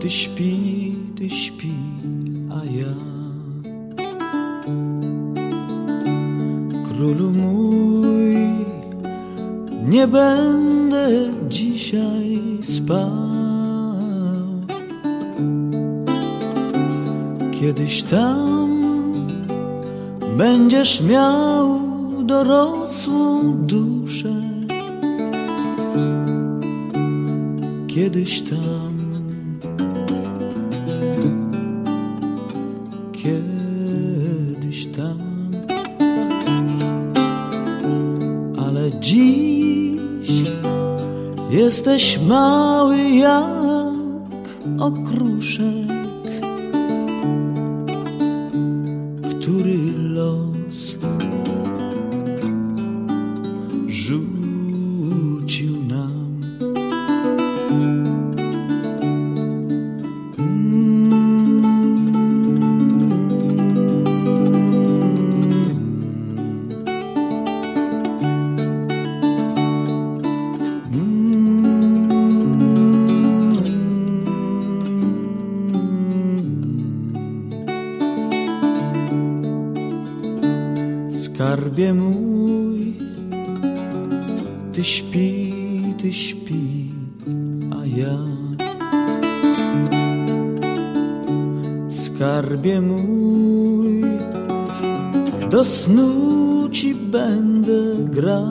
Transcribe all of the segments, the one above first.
Ty śpi, ty śpi, a ja Królu mój Nie będę dzisiaj spał Kiedyś tam będziesz miał dorosłą duszę. Kiedyś tam, ale dziś jesteś mały jak okruszek. który los Skarbie mój, ty śpi, ty śpi, a ja. Skarbie mój, do snu ci będę grał.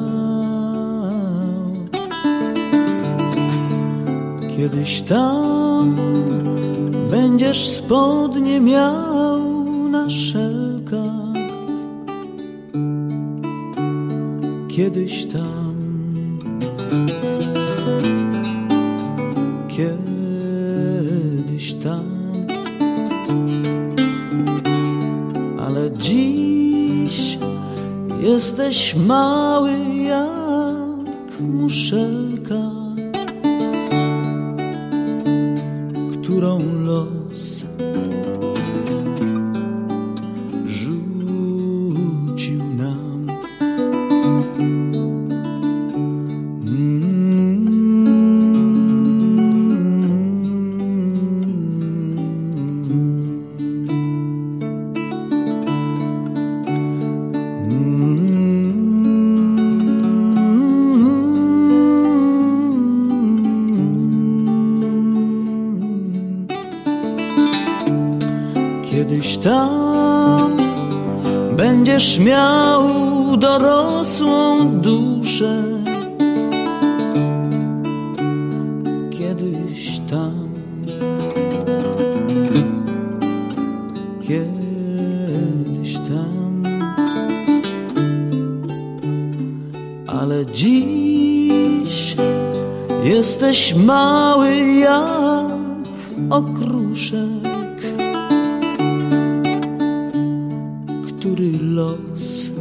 Kiedyś tam będziesz spodnie miał na szelkach kiedyś tam, kiedyś tam, ale dziś jesteś mały jak muszelka, którą los Kiedyś tam będziesz miał dorosłą duszę. Kiedyś tam, kiedyś tam, ale dziś jesteś mały jak okruszek. Który los